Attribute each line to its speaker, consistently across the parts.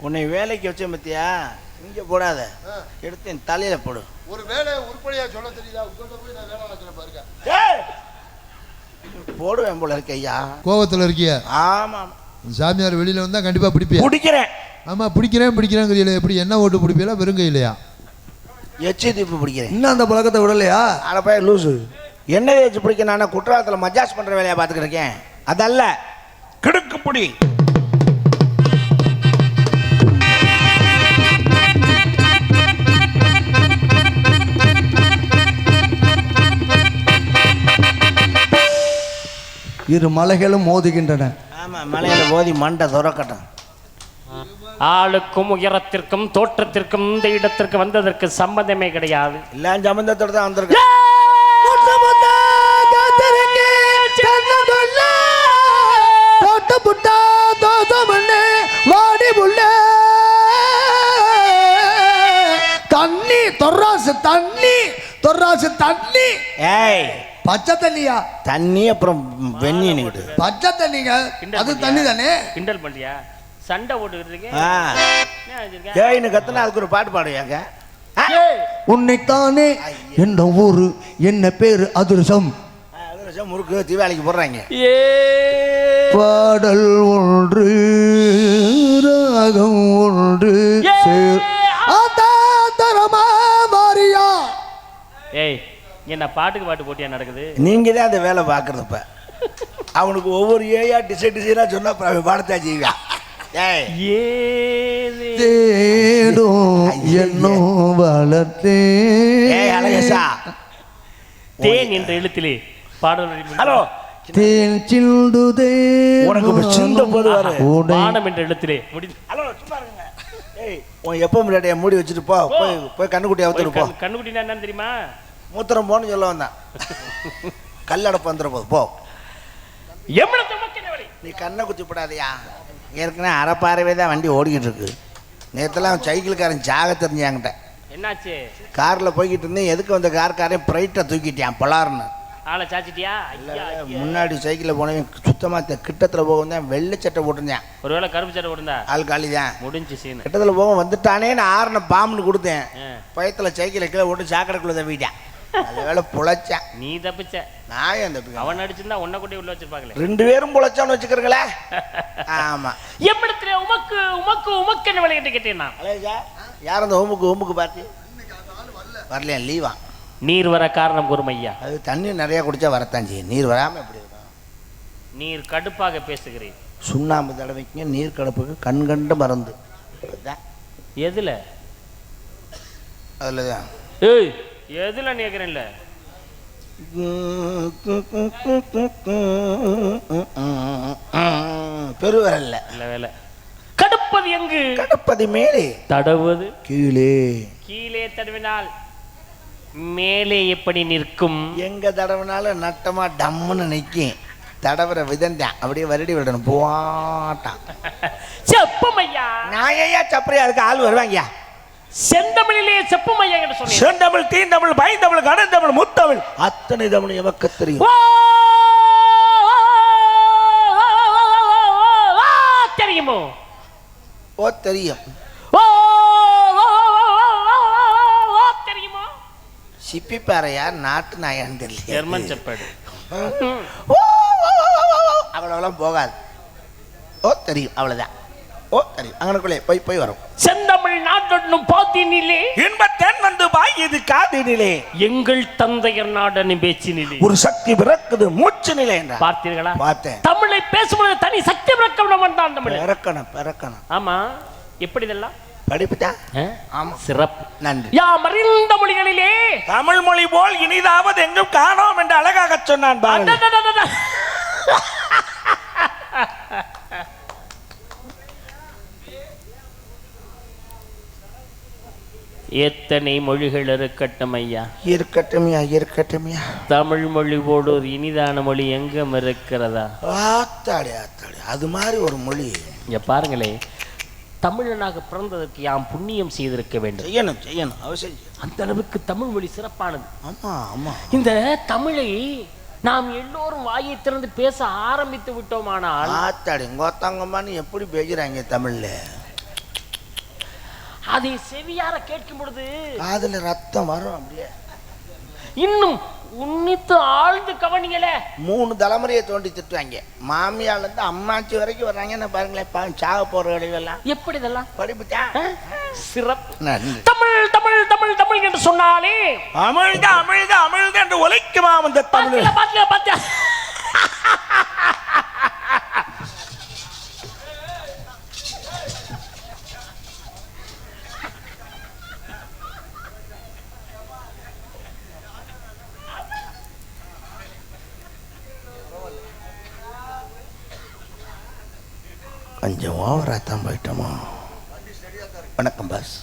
Speaker 1: உன்னை வேலைக்கு வச்சேன் பத்தியா? இங்க போடாத. எடுத்து என் தலையில போடு.
Speaker 2: ஒரு வேலை உருப்படியா சொல்ல தெரியுதா? உங்கள்கிட்ட போய் நான் வேலை வாங்கிக்கிறேன் பாருங்க!
Speaker 1: போடுவேன் போல இருக்க ஐயா.
Speaker 3: கோவத்தில் இருக்கிய?
Speaker 1: ஆமா ஆமா.
Speaker 3: சாமியார் வெளியில வந்தா கண்டிப்பா பிடிப்பியா
Speaker 1: பிடிக்கிறேன்.
Speaker 3: ஆமா பிடிக்கிறேன் பிடிக்கிறேங்கிறீங்களே எப்படி என்ன ஓட்டு பிடிப்பீங்களா வெறும் கையிலையா
Speaker 1: எச்சி தீப்பு பிடிக்கிறேன்.
Speaker 4: இன்னும் அந்த பழக்கத்தை விடலையா?
Speaker 1: அட போய் லூசு. என்ன தேய்ச்சி பிடிக்க நான் குற்றாலத்தில் மஜாஸ் பண்ற வேலையை பார்த்துக்கிட்டு இருக்கேன்? அதல்ல. கிடுக்கு பிடி.
Speaker 4: இரு மலைகளும் மோதுகின்றன.
Speaker 1: ஆமா மலையில போதி மண்டை துறக்கட்டும்.
Speaker 5: ஆளுக்கும் உயரத்திற்கும் தோற்றத்திற்கும் இந்த இடத்திற்கு வந்ததற்கு சம்பந்தமே கிடையாது.
Speaker 1: எல்லாம் சம்பந்தத்தோட தான்
Speaker 4: புள்ள தண்ணி தொர்ராசு தண்ணி தொர்ராசு தண்ணி.
Speaker 1: ஏய்
Speaker 4: பச்சை தண்ணியா?
Speaker 1: தண்ணி அப்புறம் வெந்நி நிக்கிட்டு
Speaker 4: பச்சை தண்ணிங்க? அது
Speaker 5: பண்ணியா?
Speaker 4: தண்ணி தானே
Speaker 5: கிண்டல் பண்றியா? சண்டை வச்சிருக்க?
Speaker 1: ஏய்னு கத்துனா அதுக்கு ஒரு பாட்டு பாடுவாங்க
Speaker 4: உன்னைத்தானே என்ன ஊரு என்ன பேரு? அதிர்சம்.
Speaker 1: முறுக்கு தீபாவளிக்கு போடுறாங்க.
Speaker 4: பாடல் ஒன்று ராகம் ஒன்று சேர் ஆத்தாந்தரமா மாறியா
Speaker 5: ஏய்! என்ன பாட்டுக்கு பாட்டு போட்டியா நடக்குது?
Speaker 1: நீங்க தான் அந்த வேலை பார்க்கறது இப்ப அவனுக்கு ஒவ்வொரு ஏயா டிசைன் டிசைனா சொன்னா அப்புறம் பாடத்தான் செய்வான்
Speaker 4: தேடும் என்னும் வளர்த்தே.
Speaker 1: அழகேசா
Speaker 5: தேன் என்ற எழுத்திலே பாடல்
Speaker 1: ஹலோ.
Speaker 4: தேன் சிந்துதே
Speaker 1: உனக்கு சிந்த போது
Speaker 5: வானம் என்ற எழுத்திலே முடி
Speaker 1: ஹலோ சும்மா இருங்க. ஏய் உன் எப்போ முன்னாடியே மூடி வச்சுட்டு போ. போய் போய் கண்ணுக்குட்டி அவுத்துட்டு போ.
Speaker 5: கண்ணுக்குட்டினா என்னன்னு தெரியுமா?
Speaker 1: மூத்திரம் போன்னு சொல்ல வந்தான். கல்லடப்பு வந்துட போது போ. நீ கண்ணை குத்தி போடாதயா. ஏற்கனவே அரைப்பாறவே தான் வண்டி ஓடிக்கிட்டு இருக்கு. நேற்றுலாம் சைக்கிள்காரன் சாக தெரிஞ்சாங்கிட்ட
Speaker 5: என்னாச்சு?
Speaker 1: காரில் போய்கிட்டு இருந்தேன். எதுக்கு வந்த கார்காரன்? பிரைட்டை தூக்கிட்டான் பலார்னு.
Speaker 5: ஆளை சாச்சிட்டியா.
Speaker 1: முன்னாடி சைக்கிளில் போனவன் சுத்தமாக கிட்டத்தில் போகும் தான் வெள்ளை சட்டை போட்டிருந்தேன்.
Speaker 5: ஒருவேளை கருப்பு சட்டை போட்டிருந்தா?
Speaker 1: ஆள் காலி தான்.
Speaker 5: முடிஞ்சு சீனு.
Speaker 1: கிட்டத்தில் போக வந்துட்டானே நான் ஆறுன பாம்புன்னு கொடுத்தேன். பயத்தில் சைக்கிளை கீழே போட்டு சாக்கடைக்குள்ளே தவிட்டேன் வேலை புழைச்சேன்
Speaker 5: நீ தப்பிச்ச.
Speaker 1: நான் ஏன் தப்பிக்க
Speaker 5: அவன் அடிச்சிருந்தா உன்னை கொண்டு உள்ள வச்சிருப்பாங்களே.
Speaker 1: ரெண்டு பேரும் புழைச்சான்னு வச்சுக்கிறீங்களே? ஆமாம்
Speaker 5: எம்மிடத்துல உமக்கு உமக்கு உமக்கு என்ன விளையாட்டு கேட்டேன்
Speaker 1: யார் அந்த ஹோமுக்கு ஹோமுக்கு பார்த்து? வரலையா லீவா?
Speaker 5: நீர் வர காரணம் கூறும் ஐயா.
Speaker 1: அது தண்ணி நிறையா குடிச்சா வரத்தான் செய்யும். நீர் வராமல் எப்படி
Speaker 5: நீர் கடுப்பாக பேசுகிறேன்.
Speaker 1: சுண்ணாம்பு தடவைக்கு நீர் கடுப்புக்கு கண் கண்டு மருந்து.
Speaker 5: எதுல?
Speaker 1: அதில் தான்
Speaker 5: ஏய் எதுல கேக்குறேன்ல
Speaker 1: பெருவரல்ல.
Speaker 5: இல்ல வேலை. கடுப்பது எங்கு?
Speaker 1: கடப்பதி மேலே.
Speaker 5: தடவுவது?
Speaker 1: கீழே.
Speaker 5: கீழே தடவினால் மேலே எப்படி நிற்கும்?
Speaker 1: எங்க தடவினாலும் நட்டமா டம்முன்னு நிற்கும் தடவுற விதந்தான். அப்படியே வருடி விடணும். போட்டான்
Speaker 5: செப்பம் ஐயா
Speaker 1: நான் ஏயா சப்பரையா அதுக்கு ஆள் வருவாங்கயா
Speaker 5: செந்தமிழிலே செப்பம் ஐயா என்று சொன்னேன்
Speaker 1: செந்தமிழ் தீந்தமிழ் பயந்தமிழ் கடந்தமிழ் முத்தமிழ் அத்தனை தமிழ் எமக்கு தெரியும்
Speaker 5: ஓ, தெரியுமோ
Speaker 1: ஓ தெரியும்
Speaker 5: ஓ, தெரியுமோ
Speaker 1: சிப்பிப்பாறையா நாட்டு நாயான்னு தெரியல
Speaker 5: ஜெர்மன் செப்பேடு
Speaker 1: அவ்வளோலாம் போகாது ஓ தெரியும் அவ்வளோதான் ஓ தெரியும் அங்கனக்குள்ளே போய் போய் வரும்.
Speaker 5: செந்தமிழ் நாட்டொன்னும் பாத்தினிலே.
Speaker 1: இன்பத்தேன் வந்து பாய் இது காதினிலே.
Speaker 5: எங்கள் தந்தையர் நாடனும் பேச்சினிலே.
Speaker 1: ஒரு சக்தி பிறக்குது மூச்சு நிலை
Speaker 5: பார்த்தீர்களா?
Speaker 1: பார்த்தேன்.
Speaker 5: தமிழை பேசும்போது தனி சக்தி பிறக்கம் தான் தமிழ்.
Speaker 1: பிறக்கணும் பிறக்கணும்.
Speaker 5: ஆமா. எப்படி இதெல்லாம்?
Speaker 1: ஆமா.
Speaker 5: சிறப்பு.
Speaker 1: நன்றி.
Speaker 5: யாம் அறிந்த மொழிகளிலே.
Speaker 1: தமிழ் மொழி போல் இனிதாவது எங்கும் காணோம் என்று அழகாக சொன்னான் பாரதி.
Speaker 5: எத்தனை மொழிகள் இருக்கட்டும் ஐயா?
Speaker 1: இருக்கட்டுமியா இருக்கட்டுமியா
Speaker 5: தமிழ் மொழி போடு ஒரு இனிதான மொழி எங்கும் இருக்கிறதா?
Speaker 1: ஆத்தாடி ஆத்தாடி. அது மாதிரி ஒரு மொழி.
Speaker 5: இங்க பாருங்களே தமிழனாக பிறந்ததற்கு யாம் புண்ணியம் செய்திருக்க வேண்டும்.
Speaker 1: செய்யணும் செய்யணும். அவசியம்.
Speaker 5: அந்த அளவுக்கு தமிழ் மொழி சிறப்பானது.
Speaker 1: ஆமா ஆமா.
Speaker 5: இந்த தமிழை நாம் எல்லோரும் வாயை திறந்து பேச ஆரம்பித்து விட்டோமானால்
Speaker 1: ஆத்தாடி கோத்தாங்கம்மான்னு எப்படி பேசுறாங்க தமிழ்ல?
Speaker 5: அதை செவியார கேட்கும் பொழுது
Speaker 1: காதுல ரத்தம் வரும் அப்படியே.
Speaker 5: இன்னும் உன்னித்து ஆழ்ந்து கவனிங்களே
Speaker 1: மூணு தலைமுறையை தோண்டி திட்டுவாங்க. மாமியால இருந்து அம்மாச்சி வரைக்கும் வர்றாங்க என்ன பாருங்களேன் சாக போற கழிவெல்லாம்
Speaker 5: எப்படி இதெல்லாம்?
Speaker 1: படிப்புட்டா
Speaker 5: ஆ? சிறப்பு. தமிழ் தமிழ் தமிழ் தமிழ் என்று சொன்னாலே.
Speaker 1: அமிழ்த அமிழ்த அமிழ்த என்று ஒலைக்குமா அந்த தமிழ்?
Speaker 5: பாத்தியா பாத்தியா.
Speaker 1: ஓவராக தான் போயிட்டோமோ வணக்கம் பாஸ்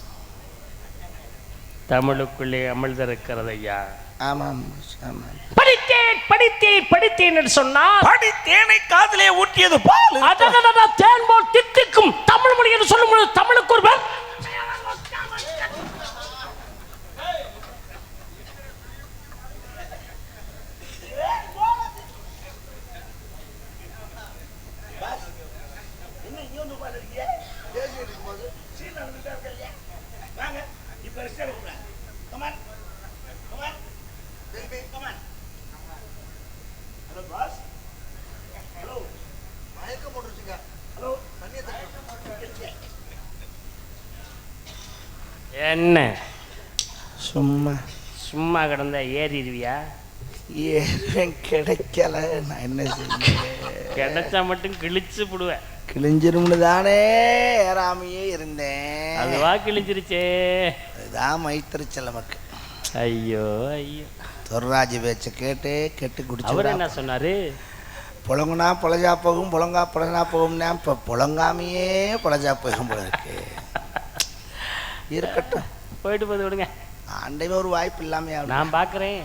Speaker 5: தமிழுக்குள்ளே அமிழ்ந்திருக்கிறது ஐயா.
Speaker 1: ஆமாம் ஆமாம்.
Speaker 5: படித்தேன் படித்தேன் படித்தேன் என்று சொன்னால்
Speaker 1: படி தேனை காதிலே ஊற்றியது பால்
Speaker 5: அதனதன தேன் போல் தித்திக்கும் தமிழ் மொழி என்று சொல்லும் பொழுது தமிழுக்கு ஒரு பேர் என்ன
Speaker 1: சும்மா
Speaker 5: சும்மா கிடந்தா ஏறிடுவியா?
Speaker 1: ஏறுவேன் கிடைக்கல. நான் என்ன செய்ய
Speaker 5: கிடைச்சா மட்டும் கிழிச்சு போடுவேன்.
Speaker 1: கிழிஞ்சிரும்னு தானே ஏறாமையே இருந்தேன்.
Speaker 5: அதுவா கிழிஞ்சிருச்சே.
Speaker 1: அதுதான் மைத்திருச்சல் நமக்கு
Speaker 5: ஐயோ ஐயோ.
Speaker 1: தொர்ராஜ் பேச்சை கேட்டு கெட்டு
Speaker 5: அவர்
Speaker 1: குடிச்சு
Speaker 5: என்ன சொன்னாரு?
Speaker 1: புழங்குனா புழஜா போகும் புழங்கா புழங்கா போகும்னா இப்போ புழங்காமையே புழஜா போகும் போல இருக்கு. இருக்கட்டும்.
Speaker 5: போயிட்டு போது விடுங்க.
Speaker 1: ஆண்டையும் ஒரு வாய்ப்பு இல்லாமையா
Speaker 5: நான் பாக்குறேன்.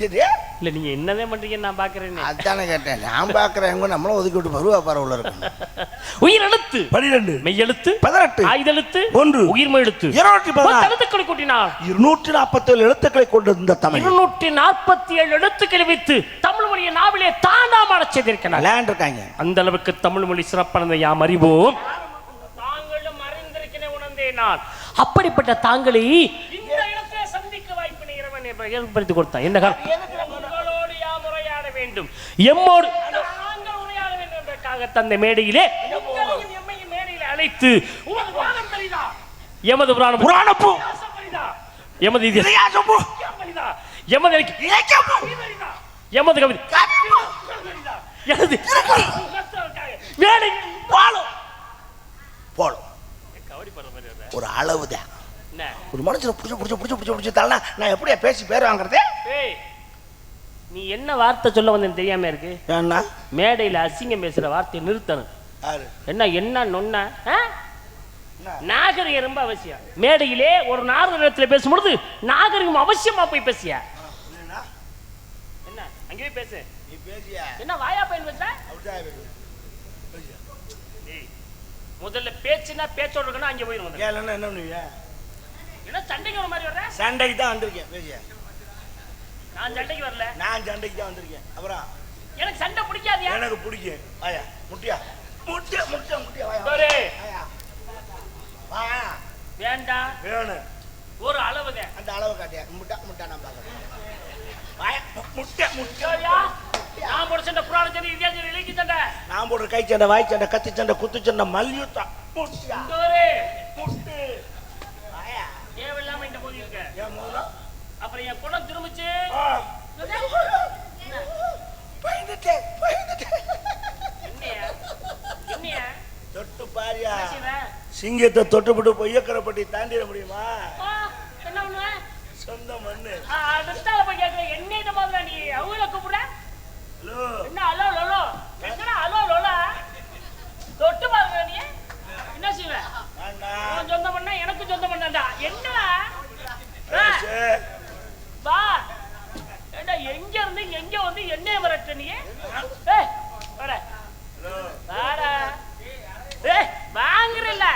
Speaker 1: சரியா
Speaker 5: இல்ல நீங்க என்னதான் பண்றீங்கன்னு நான் பாக்குறேன்னு
Speaker 1: அதானே கேட்டேன். நான் பார்க்குறேன் நம்மளும் ஒதுக்கி விட்டு பருவா பரவல இருக்கும்
Speaker 5: உயிர் எழுத்து
Speaker 1: பனிரெண்டு.
Speaker 5: மெய் எழுத்து
Speaker 1: பதினெட்டு.
Speaker 5: ஆயுதெழுத்து.
Speaker 1: ஒன்று.
Speaker 5: உயிர்மை எழுத்து
Speaker 1: இருநூற்றி
Speaker 5: எழுத்துக்களை கூட்டினார்.
Speaker 1: இருநூற்றி நாற்பத்தேழு எழுத்துக்களை கொண்டிருந்த தமிழ்.
Speaker 5: இருநூற்றி நாற்பத்தி ஏழு எழுத்துக்களை வைத்து தமிழ் மொழியை நாவிலே தாண்டாம செய்திருக்கிறார்.
Speaker 1: விளையாண்டு இருக்காங்க.
Speaker 5: அந்த அளவுக்கு தமிழ் மொழி சிறப்பானதை யாம் அறிவோம்? தாங்களும் அறிந்திருக்கிறேன் உணர்ந்தேன் நான். அப்படிப்பட்ட தாங்களை இந்த இடத்திலே சந்திக்க வாய்ப்பினை இறைவன் ஏற்படுத்தி கொடுத்தான். என்ன வேண்டும்? எம்மோடு நாங்கள் உரையாட வேண்டும் என்பதற்காக தந்த மேடையிலே அழைத்து எமது புராணம்
Speaker 1: புராணப்பு!
Speaker 5: எமது எமது எமது கவிதை எனது மேடை
Speaker 1: பாலும். போலும்? ஒரு அளவு தான்
Speaker 5: என்ன
Speaker 1: ஒரு மனுஷனை பிடிச்சி பிடிச்சி பிடிச்சி பிடிச்சி பிடிச்சி தரலாம் நான் எப்படியா பேசி பேர் வாங்குறது?
Speaker 5: நீ என்ன வார்த்தை சொல்ல வந்தேன்னு தெரியாம இருக்கு?
Speaker 1: ஏன்னா?
Speaker 5: மேடையில அசிங்கம் பேசுற வார்த்தையை நிறுத்தணும். என்ன என்ன நொன்ன? நாகரிகம் ரொம்ப அவசியம். மேடையிலே ஒரு நாகரிகத்தில் பேசும்பொழுது நாகரிகம் அவசியமா போய் பேசியா? என்ன அங்கேயே பேசு.
Speaker 1: நீ பேசியா?
Speaker 5: என்ன வாயா பையன் பேசுற முதல்ல பேச்சுனா பேச்சோட இருக்கணும் அங்கே.
Speaker 1: ஏன் என்ன பண்ணுவீங்க
Speaker 5: என்ன சண்டைக்கு வர மாதிரி வர்ற?
Speaker 1: சண்டைக்கு தான் வந்திருக்கேன் பேசியா.
Speaker 5: நான் சண்டைக்கு வரல.
Speaker 1: நான் சண்டைக்கு தான் வந்திருக்கேன். அப்புறம்?
Speaker 5: எனக்கு சண்டை பிடிக்காதியா?
Speaker 1: எனக்கு பிடிக்கும் வாயா முட்டியா? முட்டியா முட்டியா முட்டியா வாயா. வாயா.
Speaker 5: வேண்டாம்.
Speaker 1: வேணும்.
Speaker 5: ஒரு அளவுங்க
Speaker 1: அந்த அளவு காட்டியா? முட்டா முட்டா நான் பார்க்கறேன். வாயா முட்டை முட்டை
Speaker 5: சரியா நான் போட சண்டை புராண சண்டை இந்தியா சண்டை இலக்கிய சண்டை
Speaker 1: நான் போடுற கை சண்டை வாய் சண்டை கத்தி சண்டை குத்து சண்டை மல்யுத்தம். முட்டியா
Speaker 5: இங்க பாரு,
Speaker 1: முட்டு வாயா
Speaker 5: தேவையில்லாம இந்த போய் இருக்க
Speaker 1: ஏன் முதல்ல
Speaker 5: அப்புறம் என் குணம் திரும்பிச்சு
Speaker 1: ஆ. பயந்துட்டேன் பயந்துட்டேன்
Speaker 5: என்னையா என்னையா
Speaker 1: தொட்டு பாரியா
Speaker 5: என்ன செய்வ?
Speaker 1: சிங்கத்தை தொட்டுப்பட்டு பொய்யக்கரைப்பட்டி தாண்டிட முடியுமா
Speaker 5: ஆ, என்ன பண்ணுவ
Speaker 1: சொந்த மண்ணு
Speaker 5: ஆ, அடுத்தால போய் கேட்கிற என்ன இதை மாதிரி நீ அவங்கள கூப்பிட
Speaker 1: ஹலோ
Speaker 5: என்ன அலோ லோலோ என்னடா அலோ லோலா தொட்டு பாருங்க நீ என்ன செய்வ
Speaker 1: வேண்டாம்
Speaker 5: உன் சொந்தம் பண்ணா எனக்கு சொந்தம் பண்ணாண்டா என்னடா ஆ,
Speaker 1: பேசு.
Speaker 5: வா ஏண்டா எங்க இருந்து எங்க வந்து என்னைய வரட்ட நீ ஏய் வர
Speaker 1: ஹலோ
Speaker 5: வாடா ஏய் வாங்குறல்ல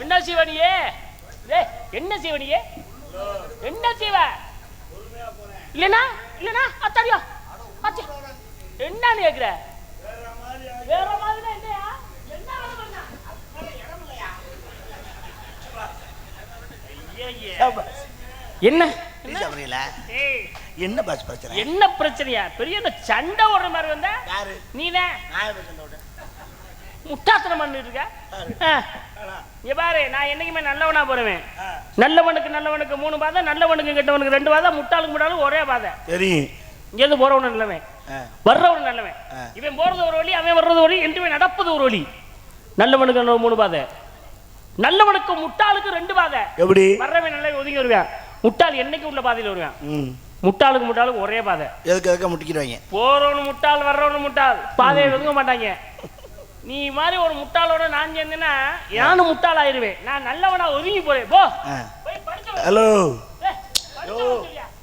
Speaker 5: என்ன செய்வ நீ ஏய் என்ன செய்வ நீ என்ன செய்வ இல்லனா இல்லனா அத்தாடியோ அத்தி என்னன்னு கேக்குற வேற மாதிரி என்னையா என்ன வேலை பண்ண வேற இடம் இல்லையா என்ன
Speaker 1: டீ சாப்பிட்றீங்களா
Speaker 5: ஏய்,
Speaker 1: என்ன பாஸ் பிரச்சனை
Speaker 5: என்ன பிரச்சனையா பெரிய இந்த சண்டை ஓடுற மாதிரி வந்த
Speaker 1: யாரு
Speaker 5: நீதான்
Speaker 1: நான் எப்ப சண்டை போட்டேன்?
Speaker 5: முட்டாத்தனம் பண்ணிட்டு இருக்க? ஆ. இங்க பாரு நான் என்னைக்குமே நல்லவனா போறேன் நல்லவனுக்கு நல்லவனுக்கு மூணு பாதை நல்லவனுக்கு கெட்டவனுக்கு ரெண்டு பாதை முட்டாளுக்கு முட்டாளுக்கு ஒரே பாதை.
Speaker 1: தெரியும்.
Speaker 5: இங்க இருந்து போறவனு நல்லவன். வர்றவன் நல்லவன். இவன் போறது ஒரு வழி அவன் வர்றது ஒரு வழி என்றுமே நடப்பது ஒரு வழி. நல்லவனுக்கு நல்ல மூணு பாதை. நல்லவனுக்கு முட்டாளுக்கு ரெண்டு பாதை.
Speaker 1: எப்படி?
Speaker 5: வர்றவன் நல்ல ஒதுங்கி வருவான். முட்டாள் என்னைக்கு உள்ள பாதையில வருவான். முட்டாளுக்கு முட்டாளுக்கு ஒரே பாதை.
Speaker 1: எதுக்கு எதுக்க முட்டிக்கிறாங்க
Speaker 5: போறவனு முட்டாள் வர்றவனு முட்டாள். பாதையை ஒதுங்க மாட்டாங்க. நீ மாதிரி ஒரு முட்டாளோட நான் சேர்ந்தேன்னா நானும் முட்டாள் ஆயிருவேன். நான் நல்லவனா ஒதுங்கி போறேன். போ. போய்.
Speaker 1: ஹலோ?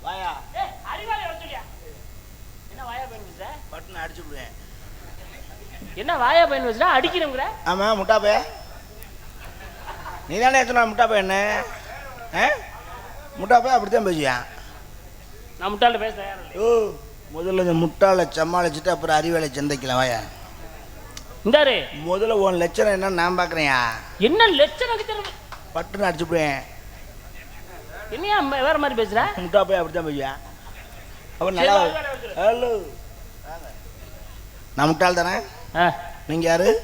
Speaker 1: வாயா?
Speaker 5: என்ன வாயா பையன் பையன் வச்சுட்டா அடிக்கிறோங்கிற
Speaker 1: ஆமா முட்டாப்பே நீ தானே எத்தனை முட்டாப்பே என்ன? ஆ? முட்டாப்பே அப்படித்தான் பேசுவியா?
Speaker 5: நான் முட்டாள்கிட்ட பேச.
Speaker 1: ஓ முதல்ல இந்த முட்டாளை சமாளிச்சுட்டு அப்புறம் அறிவாளை சந்தைக்கலாம் வாயா.
Speaker 5: இந்தாரு.
Speaker 1: முதல்ல உன் லட்சணம் என்ன நான் பார்க்குறேன்யா.
Speaker 5: என்ன லட்சணம் தெரியும்?
Speaker 1: பட்டுன்னு அடிச்சு விடுவேன்
Speaker 5: என்னையா ம- வேற மாதிரி பேசுற?
Speaker 1: முட்டாப்பே அப்படித்தான் பேசுவியா? அவன் நல்லா
Speaker 5: சரி, அறிவாளை வர சொல்லு.
Speaker 1: ஹலோ. நான் முட்டாள் தானே?
Speaker 5: ஆ,
Speaker 1: நீங்கள் யாரு?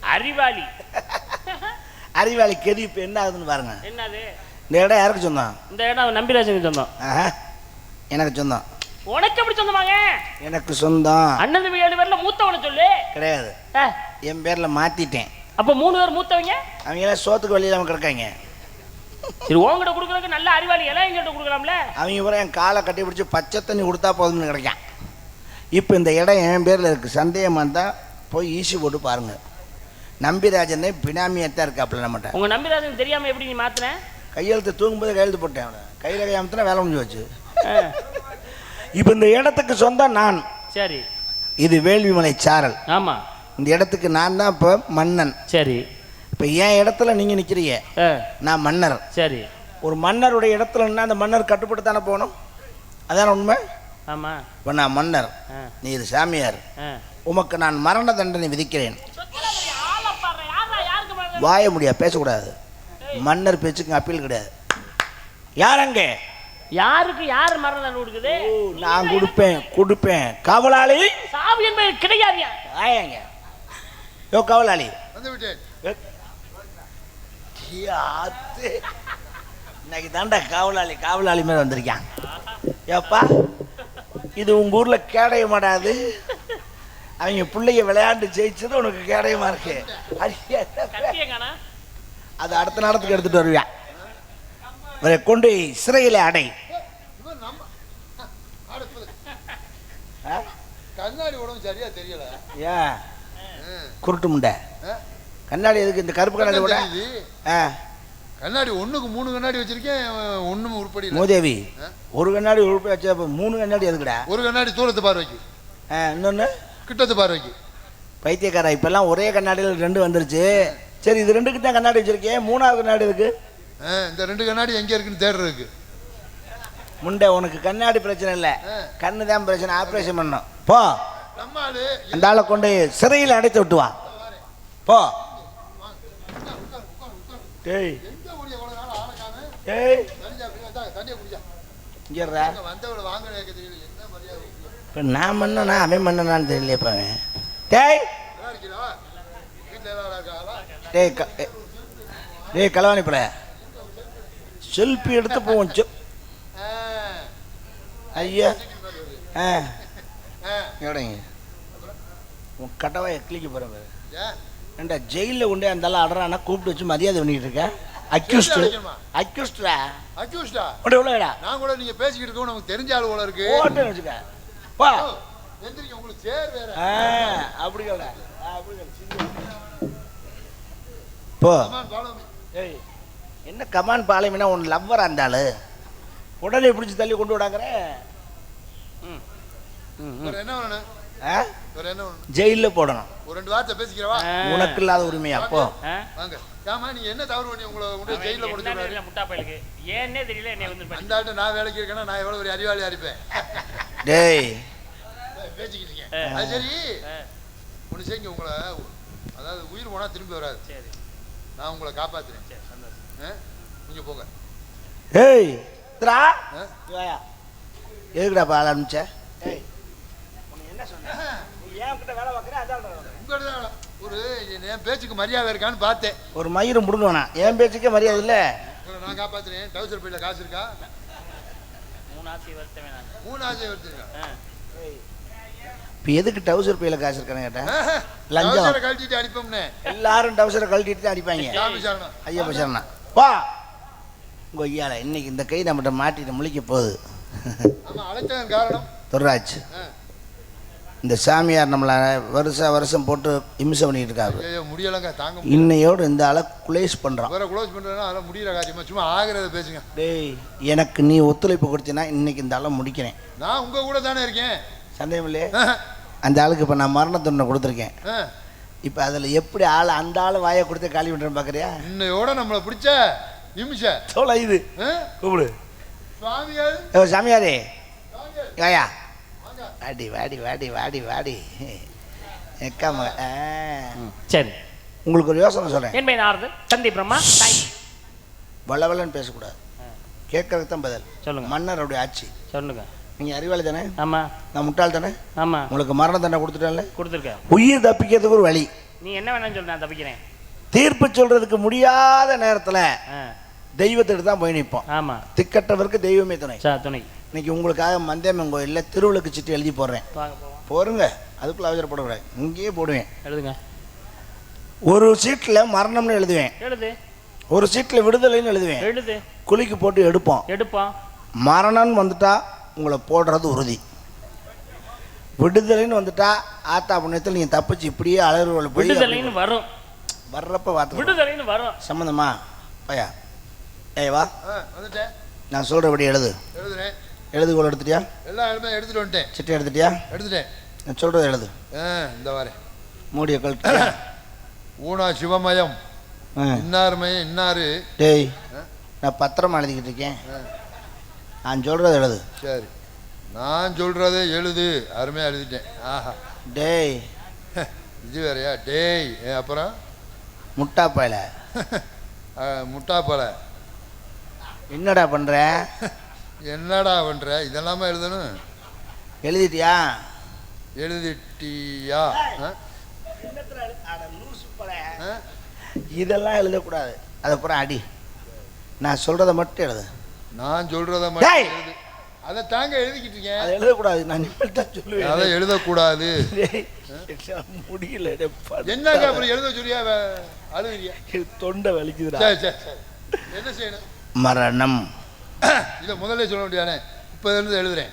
Speaker 5: அறிவாளி.
Speaker 1: அறிவாளி கெதி இப்போ என்ன ஆகுதுன்னு பாருங்க.
Speaker 5: என்னது?
Speaker 1: இந்த இடம் யாருக்கு சொந்தம்?
Speaker 5: இந்த இடம் நம்பிராஜனுக்கு சொந்தம்.
Speaker 1: ஆஹா. எனக்கு சொந்தம்.
Speaker 5: உனக்கு எப்படி சொந்தமாங்க
Speaker 1: எனக்கு சொந்தம்.
Speaker 5: அண்ணன் தம்பி ஏழு பேர்ல மூத்தவனை சொல்லு.
Speaker 1: கிடையாது. என் பேரில் மாற்றிட்டேன்
Speaker 5: அப்ப மூணு பேர் மூத்தவங்க?
Speaker 1: அவங்க எல்லாம் சோத்துக்கு வழி இல்லாமல் கிடக்காங்க.
Speaker 5: சரி உங்ககிட்ட கொடுக்கறதுக்கு நல்ல அறிவாளி எல்லாம் எங்கிட்ட கொடுக்கலாம்ல?
Speaker 1: அவங்க பூரா என் காலை கட்டி பிடிச்சி பச்சை தண்ணி கொடுத்தா போதும்னு கிடைக்கான். இப்போ இந்த இடம் என் பேரில் இருக்குது சந்தேகமாக இருந்தால் போய் ஈசி போட்டு பாருங்கள் நம்பிராஜனே பினாமியத்தான் இருக்காப்புல நம்மகிட்ட.
Speaker 5: உங்க நம்பிராஜன் தெரியாம எப்படி நீ மாத்துன?
Speaker 1: கையெழுத்து தூங்கும்போது கையெழுத்து போட்டேன் அவனை. கையில் கையாமத்தினா வேலை முடிஞ்சு வச்சு இப்போ இந்த இடத்துக்கு சொந்தம் நான்.
Speaker 5: சரி.
Speaker 1: இது வேள்விமலை சாரல்.
Speaker 5: ஆமா.
Speaker 1: இந்த இடத்துக்கு நான் தான் இப்போ மன்னன்.
Speaker 5: சரி.
Speaker 1: இப்போ என் இடத்துல நீங்கள் நிற்கிறீங்க
Speaker 5: ஆ,
Speaker 1: நான் மன்னர்.
Speaker 5: சரி.
Speaker 1: ஒரு மன்னருடைய இடத்துல நின்னா அந்த மன்னர் கட்டுப்பட்டு தானே போகணும்? அதான உண்மை?
Speaker 5: ஆமா.
Speaker 1: இப்போ நான் மன்னர்.
Speaker 5: ஆ,
Speaker 1: நீர் சாமியார். உமக்கு நான் மரண தண்டனை விதிக்கிறேன்? வாய முடியா பேசக்கூடாது. மன்னர் பேச்சுக்கு அப்பீல் கிடையாது. யார் அங்கே?
Speaker 5: யாருக்கு யார் மரணம் தண்டனை கொடுக்குது
Speaker 1: ஓ, நான் கொடுப்பேன் கொடுப்பேன். காவலாளி?
Speaker 5: சாவி என்பது கிடையாதுயா
Speaker 1: ஆயாங்க. யோ காவலாளி. இன்னைக்கு தாண்டா காவலாளி காவலாளி மேல வந்திருக்கான். ஏப்பா இது உங்க ஊர்ல கேடைய மாட்டாது அவங்க பிள்ளைங்க விளையாண்டு ஜெயிச்சது உனக்கு கேடயமா இருக்கு. அது அடுத்த நேரத்துக்கு எடுத்துட்டு வருவியா? கொண்டு சிறையில அடை
Speaker 2: இவன் நம்ம அடுப்பது
Speaker 1: ஆ?
Speaker 2: கண்ணாடி உடம்பு சரியா தெரியல.
Speaker 1: ஏன்
Speaker 2: ஆ.
Speaker 1: குருட்டு முண்டை? கண்ணாடி எதுக்கு இந்த கருப்பு கண்ணாடி கூட. ஆ.
Speaker 2: கண்ணாடி ஒண்ணுக்கு மூணு கண்ணாடி வச்சிருக்கேன் ஒண்ணும் உருப்படி
Speaker 1: மூதேவி? ஒரு கண்ணாடி உழுப்பி வச்சா மூணு கண்ணாடி எதுக்குடா?
Speaker 2: ஒரு கண்ணாடி தூரத்து பார்வைக்கு.
Speaker 1: ஆ, இன்னொன்னு?
Speaker 2: கிட்டத்து பார்வைக்கு.
Speaker 1: பைத்தியக்காரா இப்பெல்லாம் ஒரே கண்ணாடியில் ரெண்டு வந்துருச்சு. சரி இது ரெண்டுக்கு தான் கண்ணாடி வச்சிருக்கேன் மூணாவது கண்ணாடி இருக்கு
Speaker 2: இந்த ரெண்டு கண்ணாடி எங்க இருக்குன்னு தேடுறதுக்கு.
Speaker 1: முண்டை உனக்கு கண்ணாடி பிரச்சனை இல்லை. கண்ணு தான் பிரச்சனை ஆப்ரேஷன் பண்ணணும். போ. அந்த ஆளை கொண்டு சிறையில் அடைத்து விட்டு வா போ. டேய்? டேய்.
Speaker 2: தண்ணி அப்படி வந்தா, தண்ணியை குடிச்சா
Speaker 1: இங்கேறா
Speaker 2: அங்க வந்தவளை வாங்க கேட்க தெரியல என்ன மரியாதை
Speaker 1: இப்போ நான் மன்னனா அவன் மன்னனான்னு தெரியல இப்போ அவன். டேய். டேய் டேய் களவாணி பல செல்ஃபி எடுத்து போவோம் செ-
Speaker 2: ஆ,
Speaker 1: ஐயா. ஆ.
Speaker 2: ஆ,
Speaker 1: எவ்வளோங்க உன் கட்டவாயை கிளிக்க போகிறேன்
Speaker 2: ஏன்?
Speaker 1: ஏண்டா ஜெயிலில் கொண்டு அந்த ஆள் அடறானா கூப்பிட்டு வச்சு மரியாதை பண்ணிட்டு இருக்க? அக்யூஸ்டு? அக்யூஸ்டா
Speaker 2: அக்யூஸ்டா
Speaker 1: உண்டு எவ்வளோடா
Speaker 2: நான் கூட நீங்க பேசிக்கிட்டு இருக்கோம் நமக்கு தெரிஞ்ச ஆள் போல இருக்கு.
Speaker 1: ஓட்டுன்னு வச்சுக்க. பா.
Speaker 2: ஓ, எந்திரிக்க உங்களுக்கு சேர் வேற.
Speaker 1: ஆ அப்படி கேளா அப்படி. போ. ஏய் என்ன கமான் பாலைமினா உன் லவ்வரா அந்த ஆளு உடனே பிடிச்சி தள்ளி கொண்டு விடாங்கிற
Speaker 2: என்ன வேணும்
Speaker 1: ஜெயிலில் போடணும்.
Speaker 2: ஒரு ரெண்டு வார்த்தை பேசிக்கிறவா?
Speaker 1: உனக்கு இல்லாத உரிமையா போ.
Speaker 5: ஆ?
Speaker 2: வாங்க. ஏமா நீங்க என்ன தவறு பண்ணி உங்களை கொண்டு
Speaker 5: அவன்
Speaker 2: ஜெயில
Speaker 5: என்ன
Speaker 2: போட்டு
Speaker 5: தெரியல முட்டா பயலுக்கு. ஏன்னே தெரியல என்னை வந்து
Speaker 2: அந்த ஆள்கிட்ட நான் வேலைக்கு இருக்கேன்னா நான் எவ்வளவு ஒரு அறிவாளியா இருப்பேன்?
Speaker 1: டேய்.
Speaker 2: பேசிக்கிட்டு இருக்கேன்.
Speaker 5: ஆ.
Speaker 2: அது சரி.
Speaker 5: ஆ,
Speaker 2: ஒன்று செய்யுங்க உங்களை அதாவது உயிர் போனா திரும்பி வராது.
Speaker 5: சரி.
Speaker 2: நான் உங்களை காப்பாத்துறேன்.
Speaker 5: சரி சந்தோஷம்.
Speaker 2: ஆ? நீங்க போங்க.
Speaker 1: ஏய் திரா வாயா எதுக்குடா பால் ஏய் என்ன சொன்னேன் நீ ஏன் கிட்ட வேலை பார்க்குற? அதான்
Speaker 2: உங்கள்ட்ட தான் ஒரு என் பேச்சுக்கு மரியாதை இருக்கான்னு பார்த்தேன்.
Speaker 1: ஒரு மயிரும் முடுங்கண்ணா என் பேச்சுக்கே மரியாதை இல்லை.
Speaker 2: நான் காப்பாத்துறேன். டவுசர் பையில காசு இருக்கா? மூணு ஆசை வச்சிருக்கா
Speaker 1: இப்போ எதுக்கு டவுசர் பையில காசு இருக்கானு கேட்டேன்? லஞ்சம்.
Speaker 2: டவுசரை கழட்டிட்டு அடிப்போம்னே
Speaker 1: எல்லாரும் டவுசரை கழட்டிட்டு தான் அடிப்பாங்க.
Speaker 2: சாமி சரணம்.
Speaker 1: ஐயப்ப சரணா வா. உங்க ஐயால இன்னைக்கு இந்த கை நம்மகிட்ட மாட்டிட்டு முழிக்க போகுது.
Speaker 2: காரணம்.
Speaker 1: துர்ராஜ். இந்த சாமியார் நம்மளை வருஷம் வருஷம் போட்டு இம்சை பண்ணிட்டு இருக்காரு
Speaker 2: ஐயோ முடியலங்க தாங்க.
Speaker 1: இன்னையோடு இந்த ஆளை குலேஸ் பண்றான்.
Speaker 2: வேற க்ளோஸ் பண்றதுனா அதெல்லாம் முடியல காரியமா? சும்மா ஆகிறத பேசுங்க.
Speaker 1: டேய் எனக்கு நீ ஒத்துழைப்பு கொடுத்தீன்னா இன்னைக்கு இந்த ஆளை முடிக்கிறேன்.
Speaker 2: நான் உங்க கூட தானே இருக்கேன்.
Speaker 1: சந்தேகம் இல்லையே? அந்த ஆளுக்கு இப்போ நான் மரண தண்டனை கொடுத்துருக்கேன். இப்போ அதில் எப்படி ஆள் அந்த ஆள் வாயை கொடுத்து காலி பண்ணுறேன்னு பார்க்குறியா
Speaker 2: இன்னையோட நம்மளை பிடிச்ச நிமிஷ
Speaker 1: சோழ இது? கூப்பிடு. சாமியாரே. ஏயா
Speaker 2: வாங்க
Speaker 1: வாடி வாடி வாடி வாடி வாடி. ஆ.
Speaker 5: சரி.
Speaker 1: உங்களுக்கு ஒரு யோசனை சொல்கிறேன்
Speaker 5: என்பை நாரது சந்தி பிரம்மா தாய்.
Speaker 1: வளவலன்னு பேசக்கூடாது. கேட்கறதுக்கு தான் பதில்.
Speaker 5: சொல்லுங்க.
Speaker 1: மன்னருடைய ஆட்சி.
Speaker 5: சொல்லுங்க.
Speaker 1: நீங்கள் அறிவாளி தானே?
Speaker 5: ஆமா.
Speaker 1: நான் முட்டாள் தானே?
Speaker 5: ஆமா.
Speaker 1: உங்களுக்கு மரண தண்டனை கொடுத்துட்டேன்ல?
Speaker 5: கொடுத்துருக்க
Speaker 1: உயிர் தப்பிக்கிறதுக்கு ஒரு வழி.
Speaker 5: நீ என்ன வேணும்னு சொல்லு நான் தப்பிக்கிறேன்.
Speaker 1: தீர்ப்பு சொல்றதுக்கு முடியாத நேரத்தில்
Speaker 5: ஆ
Speaker 1: தெய்வத்திட்டு தான் போய் நிற்போம்
Speaker 5: ஆமா.
Speaker 1: திக்கட்டவருக்கு தெய்வமே துணை.
Speaker 5: சா துணை.
Speaker 1: இன்னைக்கு உங்களுக்காக மந்தேமன் கோயிலில் திருவிளக்கு சிட்டு எழுதி போடுறேன். போருங்க. அதுக்குள்ள அவசரப்படக்கூடாது இங்கேயே போடுவேன்.
Speaker 5: எழுதுங்க.
Speaker 1: ஒரு சீட்டில் மரணம்னு எழுதுவேன்.
Speaker 5: எழுது.
Speaker 1: ஒரு சீட்டில் விடுதலைன்னு எழுதுவேன்.
Speaker 5: எழுது.
Speaker 1: குலுக்கி போட்டு எடுப்போம்.
Speaker 5: எடுப்போம்.
Speaker 1: மரணம்னு வந்துட்டா உங்களை போடுறது உறுதி. விடுதலைன்னு வந்துட்டா ஆத்தா புண்ணியத்தில் நீங்கள் தப்பிச்சு இப்படியே அலறுவலை
Speaker 5: விடுதலைன்னு வரும்.
Speaker 1: வர்றப்ப பார்த்து
Speaker 5: விடுதலைன்னு வரும்.
Speaker 1: சம்மந்தமா பையா? ஏய் வா.
Speaker 2: வந்துட்டேன்.
Speaker 1: நான் சொல்கிறபடி எழுது.
Speaker 2: எழுதுறேன்.
Speaker 1: எழுதுகோள் எடுத்துட்டியா?
Speaker 2: எல்லா இடமே எடுத்துட்டு வந்துட்டேன்.
Speaker 1: சிட்டை எடுத்துட்டியா?
Speaker 2: எடுத்துட்டேன்.
Speaker 1: நான் சொல்கிறது எழுது.
Speaker 2: இந்த வரேன்
Speaker 1: மூடிய கழட்டியா?
Speaker 2: ஊனா சிவமயம். இன்னார் மயம் இன்னாரு.
Speaker 1: டேய் நான் பத்திரமா எழுதிக்கிட்டு இருக்கேன். நான் சொல்கிறது எழுது.
Speaker 2: சரி. நான் சொல்றதை எழுது. அருமையா எழுதிட்டேன். ஆஹா.
Speaker 1: டேய்.
Speaker 2: இது வேறயா? டேய். அப்புறம்?
Speaker 1: முட்டா பயல
Speaker 2: ஆ, முட்டாப்பழ
Speaker 1: என்னடா பண்ணுற
Speaker 2: என்னடா பண்ற? இதெல்லாமா எழுதணும்?
Speaker 1: எழுதிட்டியா?
Speaker 2: எழுதிட்டியா?
Speaker 1: இதெல்லாம் எழுதக்கூடாது. அதை பூரா அடி. நான் சொல்கிறத மட்டும் எழுது.
Speaker 2: நான் சொல்றத
Speaker 1: டேய்!
Speaker 2: மட்டும் எழுது. அதை தாங்க எழுதிக்கிட்டு இருக்கேன்.
Speaker 1: அதை எழுதக்கூடாது. நான் நிம்மதி தான்
Speaker 2: அதை
Speaker 1: சொல்லுவேன்
Speaker 2: எழுதக்கூடாது
Speaker 1: முடியல.
Speaker 2: என்னங்க அப்புறம் எழுத சொல்லியா? அழுகுறியா
Speaker 1: தொண்டை வலிக்குதுடா.
Speaker 2: சரி. என்ன செய்யணும்?
Speaker 1: மரணம்.
Speaker 2: இதை முதல்ல சொல்ல முடியானே இப்போ இருந்து எழுதுறேன்.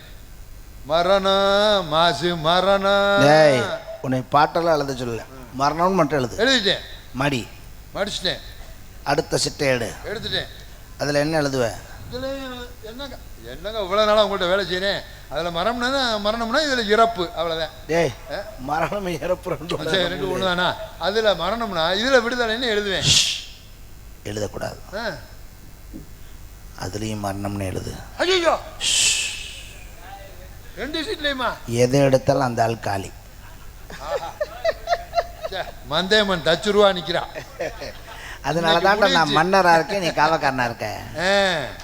Speaker 2: மரணம் மாசு மரணம்.
Speaker 1: டேய் உன்னை பாட்டெல்லாம் எழுத சொல்லல. மரணம்னு மட்டும் எழுது.
Speaker 2: எழுதிட்டேன்.
Speaker 1: மடி.
Speaker 2: மடிச்சிட்டேன்.
Speaker 1: அடுத்த சிட்டை எடு.
Speaker 2: எடுத்துட்டேன்.
Speaker 1: அதில் என்ன எழுதுவ?
Speaker 2: இதில் என்னங்க? என்னங்க இவ்வளோ நாளாக உங்கள்கிட்ட வேலை செய்கிறேன் அதில் மரணம்னா மரணம்னா இதில் இறப்பு. அவ்வளோதான்
Speaker 1: டேய்? மரணம் இறப்பு ரெண்டு
Speaker 2: ரெண்டு ஒன்று தானா அதில் மரணம்னா இதில் விடுதலைன்னு எழுதுவேன்.
Speaker 1: எழுதக்கூடாது.
Speaker 2: ஆ.
Speaker 1: அதுலேயும் மரணம்னு எழுது.
Speaker 2: ஐயோ ரெண்டு சீட்லேயுமா?
Speaker 1: எதை எடுத்தாலும் அந்த ஆள் காலி.
Speaker 2: மந்தேமன் தச்சு ரூபா நிற்கிறான்
Speaker 1: அதனால தான் நான். மன்னரா இருக்கேன் நீ காவக்காரனா இருக்க.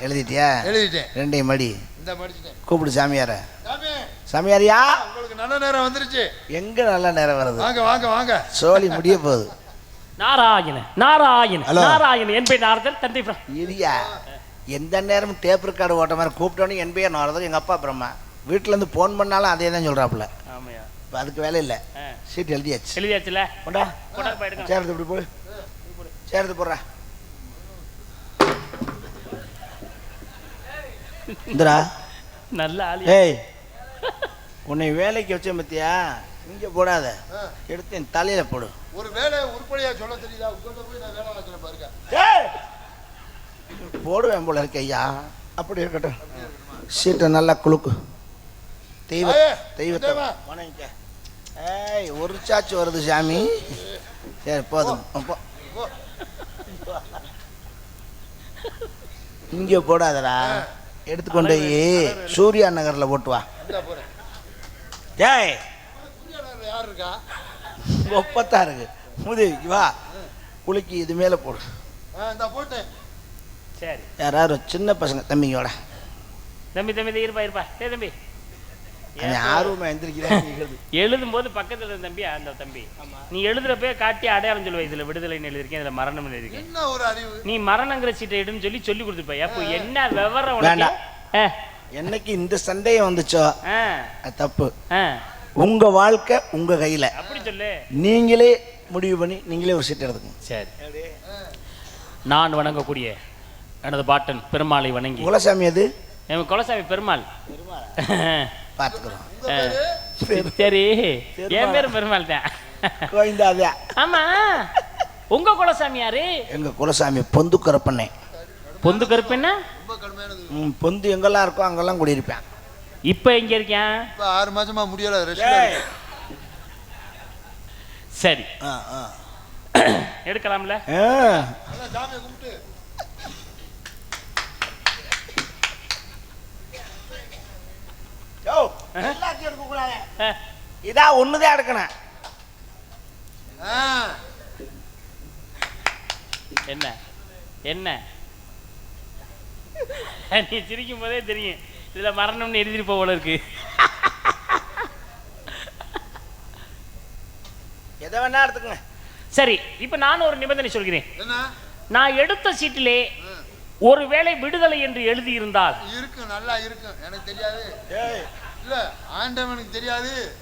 Speaker 1: எழுதிட்டியா?
Speaker 2: எழுதிட்டேன்.
Speaker 1: ரெண்டையும் மடி.
Speaker 2: இந்த மடிச்சிட்டேன்.
Speaker 1: கூப்பிடு சாமியார.
Speaker 2: சாமி.
Speaker 1: சாமியாரியா?
Speaker 2: உங்களுக்கு நல்ல நேரம் வந்துருச்சு.
Speaker 1: எங்க நல்ல நேரம் வருது?
Speaker 2: வாங்க வாங்க வாங்க.
Speaker 1: சோழி முடிய போகுது.
Speaker 5: நாராயண நாராயண. நாராயண என்பை நாரதன் தந்தை
Speaker 1: இரியா எந்த நேரமும் டேப் ரெக்கார்டு ஓட்ட மாதிரி கூப்பிட்டோன்னே என்பிஆர் நான் வரதுக்கு எங்கள் அப்பா பிரம்மா வீட்டிலேருந்து ஃபோன் பண்ணாலும் அதே தான் சொல்கிறாப்புல
Speaker 5: ஆமையா
Speaker 1: இப்போ அதுக்கு வேலை இல்லை. சீட் எழுதியாச்சு.
Speaker 5: எழுதியாச்சுல?
Speaker 1: கொண்டா. சேர்த்து இப்படி போடு. சேர்த்து போடுறா. இந்தரா
Speaker 5: நல்ல ஆளு.
Speaker 1: ஏய் உன்னை வேலைக்கு வச்சேன் பத்தியா? இங்கே போடாத. எடுத்து என் தலையில போடு.
Speaker 2: ஒரு வேலை உருப்படியா சொல்ல தெரியுதா? உங்கள்கிட்ட போய் நான் வேலை!
Speaker 1: போடுவேன் போல இருக்க ஐயா. அப்படி இருக்கட்டும். சீட்டை நல்லா குலுக்கு. தெய்வ தெய்வத்தை ஏய் ஒரு சாச்சு வருது சாமி. சரி போதும். இங்கே போடாதடா. எடுத்துக்கொண்டு போய் சூர்யா நகரில் போட்டு வா. ஏய் ஒப்பத்தா இருக்கு. முது வா குலுக்கி இது மேலே போடு.
Speaker 2: போட்டேன்
Speaker 5: சரி.
Speaker 1: யாராவது சின்ன பசங்க தம்பிங்களோட.
Speaker 5: தம்பி தம்பி இருப்பா இருப்பா. சரி தம்பி.
Speaker 1: ஆர்வமா எந்திரிக்கிறான்
Speaker 5: எழுதும் போது பக்கத்துல இருந்த தம்பி அந்த தம்பி. நீ எழுதுறப்பே காட்டி அடையாளம் சொல்லுவ இதுல விடுதலைன்னு எழுதிருக்கேன் இதுல மரணம் எழுதிருக்கேன்
Speaker 2: என்ன ஒரு அறிவு?
Speaker 5: நீ மரணங்கிற சீட்டை எடுன்னு சொல்லி சொல்லி கொடுத்துப்பா அப்போ என்ன விவரம் உனக்கு?
Speaker 1: என்னைக்கு இந்த சந்தேகம் வந்துச்சோ? தப்பு. உங்க வாழ்க்கை உங்க கையில.
Speaker 5: அப்படி சொல்லு.
Speaker 1: நீங்களே முடிவு பண்ணி நீங்களே ஒரு சீட் எடுத்துங்க
Speaker 5: சரி. நான் வணங்கக்கூடிய எனது பாட்டன் பெருமாளை வணங்கி.
Speaker 1: குலசாமி அது
Speaker 5: என் குலசாமி பெருமாள்.
Speaker 1: பார்த்துக்கிறோம்.
Speaker 5: சரி. என் பேரும் பெருமாள் தான்.
Speaker 1: கோயந்தாதா
Speaker 5: ஆமா. உங்க குலசாமி யாரு?
Speaker 1: எங்க குலசாமி பொந்து கருப்பண்ணே.
Speaker 5: பொந்து
Speaker 1: ம், பொந்து எங்கெல்லாம் இருக்கோ அங்கெல்லாம் குடியிருப்பேன்.
Speaker 5: இப்ப எங்க இருக்கேன்
Speaker 2: இப்ப ஆறு மாசமா முடியல.
Speaker 5: சரி.
Speaker 1: ஆ, ஆ.
Speaker 5: எடுக்கலாம்ல
Speaker 1: ஆ,
Speaker 2: நல்லா சாமியை கும்பிட்டு
Speaker 1: யோ, எல்லாத்தையும் எடுக்கக்கூடாது.
Speaker 5: ஆ,
Speaker 1: இதா ஒண்ணுதான் எடுக்கணும்.
Speaker 5: என்ன? என்ன? நீ சிரிக்கும் போதே தெரியும். இதுல மரணம்னு எழுதிட்டு போல இருக்கு.
Speaker 1: எதை வேணா எடுத்துக்கங்க.
Speaker 5: சரி இப்ப நானும் ஒரு நிபந்தனை சொல்கிறேன்.
Speaker 2: என்ன?
Speaker 5: நான் எடுத்த சீட்டிலே ஒருவேளை விடுதலை என்று எழுதியிருந்தால்.
Speaker 2: இருக்கும் நல்லா இருக்கும் எனக்கு தெரியாது.
Speaker 1: ஏய்,
Speaker 2: இல்ல ஆண்டவனுக்கு தெரியாது.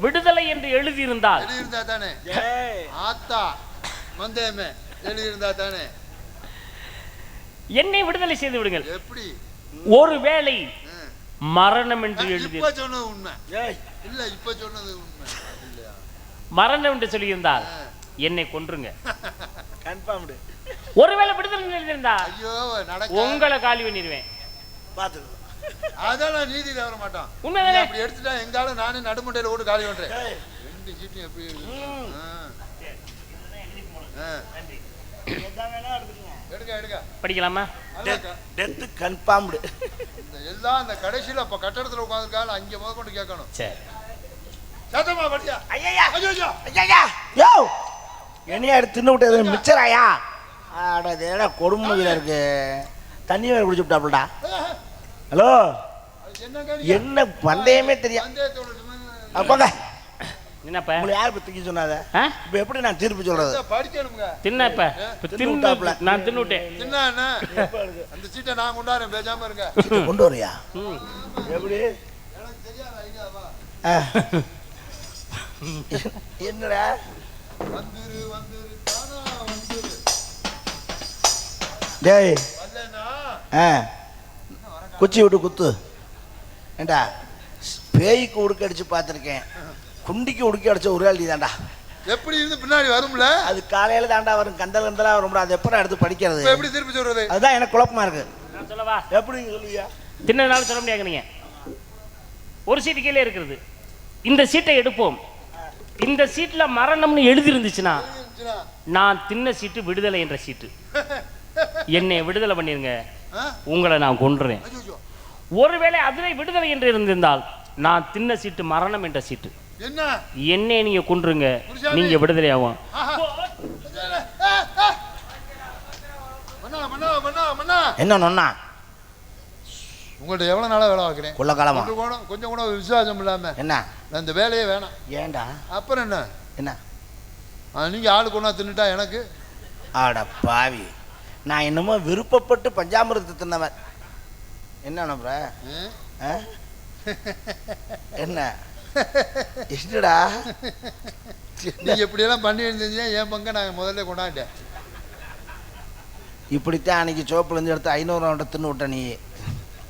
Speaker 5: விடுதலை என்று எழுதியிருந்தால்.
Speaker 2: எழுதியிருந்தா தானே. ஆத்தா மந்தேமே எழுதியிருந்தா தானே?
Speaker 5: என்னை விடுதலை செய்து விடுங்கள்.
Speaker 2: எப்படி?
Speaker 5: ஒருவேளை. மரணம் என்று எழுதி
Speaker 2: இப்ப சொன்னது உண்மை.
Speaker 1: ஏய்,
Speaker 2: இல்ல இப்ப சொன்னது உண்மை.
Speaker 5: மரணம் என்று சொல்லியிருந்தால். என்னை கொன்றுங்க.
Speaker 1: confirmed.
Speaker 5: ஒருவேளை விடுதலை என்று எழுதியிருந்தா
Speaker 2: ஐயோ நடக்க
Speaker 5: உங்களை காலி பண்ணிடுவேன்
Speaker 1: பார்த்துக்கோ.
Speaker 2: அதெல்லாம் நீதி தவற மாட்டான் நீ
Speaker 5: உண்மைதானே
Speaker 2: அப்படி எடுத்துட்டா எங்காலும் நானே நடுமண்டையில ஓட்டு காலி பண்றேன். ரெண்டு சீட்டும் எப்படி. எடுக்க எடுக்க.
Speaker 5: படிக்கலாமா?
Speaker 2: நல்லா க-
Speaker 1: Death confirmed.
Speaker 2: இந்த எல்லாம் அந்த கடைசியில அப்ப கட்டடத்துல உட்காந்துருக்காங்க அங்க முத கொண்டு கேட்கணும்.
Speaker 5: சரி.
Speaker 2: சத்தமா படியா?
Speaker 1: ஐயையா,
Speaker 2: ஐயோ
Speaker 1: ஐயையா, யோ, என்னையா எடுத்து தின்னு விட்டது? மிச்சராயா? அட கொடுமையில இருக்கு. தண்ணி வேற குடிச்சு விட்டாப்புலடா. ஹலோ?
Speaker 2: என்ன
Speaker 1: என்ன பந்தயமே தெரியும்
Speaker 2: நிமிர்ந்து-
Speaker 1: அப்பங்க
Speaker 5: என்னப்ப?
Speaker 1: உங்களை யார் இப்ப தூக்கி சொன்னாத? இப்ப எப்படி நான் தீர்ப்பு சொல்றது?
Speaker 2: படிக்கணுங்க
Speaker 5: தின்னப்ப.
Speaker 1: தின்னு
Speaker 5: தின்னு. நான் தின்னு விட்டேன்
Speaker 2: என்ன? என்ன அந்த சீட்டை நான் கொண்டாடுறேன் பேசாம இருங்க.
Speaker 1: கொண்டு வரியா?
Speaker 5: ம்.
Speaker 1: எப்படி?
Speaker 2: தெரியாத.
Speaker 1: என்னடா?
Speaker 2: வந்துரு வந்துரு.
Speaker 1: டேய். ஆ. குச்சி விட்டு குத்து. ஏண்டா? பேய்க்கு உடுக்க அடிச்சு பார்த்துருக்கேன். குண்டிக்கு உடுக்க அடிச்ச ஒரு ஆள் தான்டா
Speaker 2: எப்படி இருந்து பின்னாடி வரும்ல?
Speaker 1: அது காலையில தாண்டா வரும். கந்தல் கந்தலா வரும்டா. அது எப்பறம் எடுத்து படிக்கிறது?
Speaker 2: இப்ப எப்படி திருப்பி சொல்றது?
Speaker 1: அதுதான் எனக்கு குழப்பமா இருக்கு.
Speaker 5: நான் சொல்லவா?
Speaker 1: எப்படி சொல்லுவியா?
Speaker 5: தின்னதுனால சொல்ல முடியாங்க நீங்க ஒரு சீட்டு கீழே இருக்கிறது. இந்த சீட்டை எடுப்போம். இந்த சீட்ல மரணம்னு எழுதி இருந்துச்சுன்னா, நான் தின்ன சீட்டு விடுதலை என்ற சீட்டு. என்னை விடுதலை பண்ணிருங்க? உங்களை நான் கொன்றுறேன். ஒருவேளை அதுவே விடுதலை என்று இருந்திருந்தால் நான் தின்ன சீட்டு மரணம் என்ற சீட்டு.
Speaker 2: என்ன?
Speaker 5: என்னை நீங்க கொன்றுங்க. நீங்க விடுதலை ஆகும்.
Speaker 1: என்ன நொன்னா
Speaker 2: உங்கள்ட்ட எவ்வளவு நாளா வேலை பார்க்குறேன்?
Speaker 1: குள்ள காலமா?
Speaker 2: கொஞ்சம் கூட கொஞ்சம் கூட விசுவாசம் இல்லாம.
Speaker 1: என்ன?
Speaker 2: இந்த வேலையே வேணாம்.
Speaker 1: ஏன்டா?
Speaker 2: அப்புறம் என்ன?
Speaker 1: என்ன?
Speaker 2: ஆ, நீங்க ஆளு கொண்டா தின்னுட்டா எனக்கு?
Speaker 1: ஆட பாவி. நான் என்னமோ விருப்பப்பட்டு பஞ்சாமிரத்தை தின்னவன். என்ன? ஆ? என்ன? என்னடா?
Speaker 2: நீங்க இப்படி எல்லாம் பண்ணி இருந்தீங்க? என் பங்கை நான் முதல்ல கொண்டாட்டேன்
Speaker 1: இப்படித்தான் அன்னைக்கு சோப்புலேருந்து எடுத்து ஐநூறு நோட்டை தின்னு விட்ட நீ.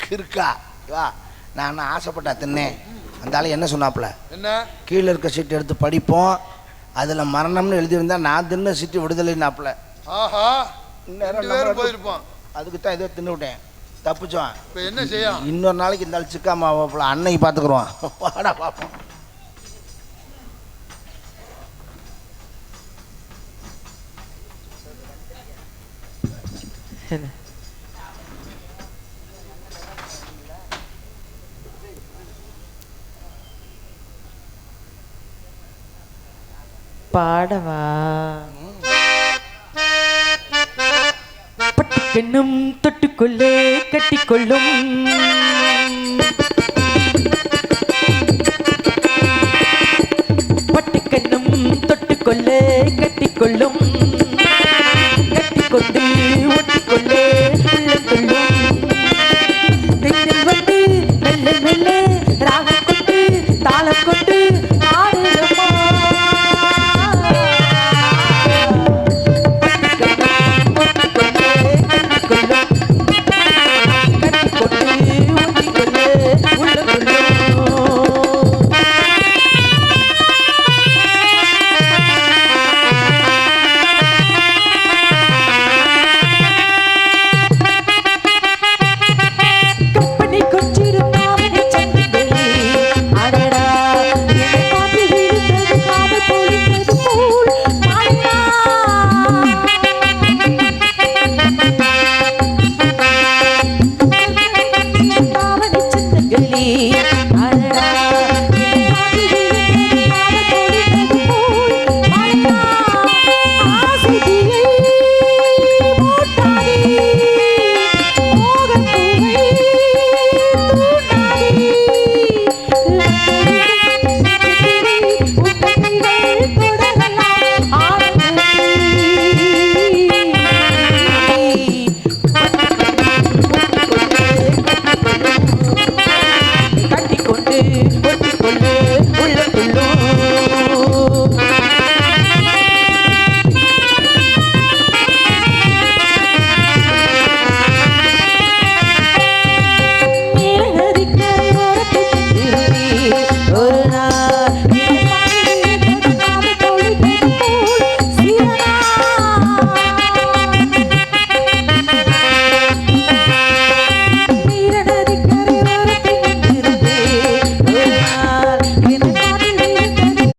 Speaker 1: கிறுக்கா. வா. நான் ஆசைப்பட்டா தின்னேன். அந்த என்ன சொன்னாப்புல?
Speaker 2: என்ன?
Speaker 1: கீழே இருக்க சீட்டு எடுத்து படிப்போம். அதில் மரணம்னு எழுதியிருந்தா நான் தின்ன சீட்டு விடுதலைன்னாப்புல.
Speaker 2: ஆஹா. ரெண்டு பேரும் போயிருப்போம்.
Speaker 1: அதுக்கு தான் ஏதோ தின்னு விட்டேன் தப்பிச்சோம்.
Speaker 2: இப்ப என்ன செய்யும்?
Speaker 1: இன்னொரு நாளைக்கு இந்த ஆள் சிக்காம ஆவாப்புல அன்னைக்கு பார்த்துக்குருவோம் வாடா பார்ப்போம்
Speaker 6: பாடவா? பெண்ணும் தொட்டுக்கொள்ளே கட்டிக்கொள்ளும். பட்டுக்கண்ணும் தொட்டுக்கொள்ளே கட்டிக்கொள்ளும். கட்டிக்கொண்டு ஒட்டிக்கொள்ளே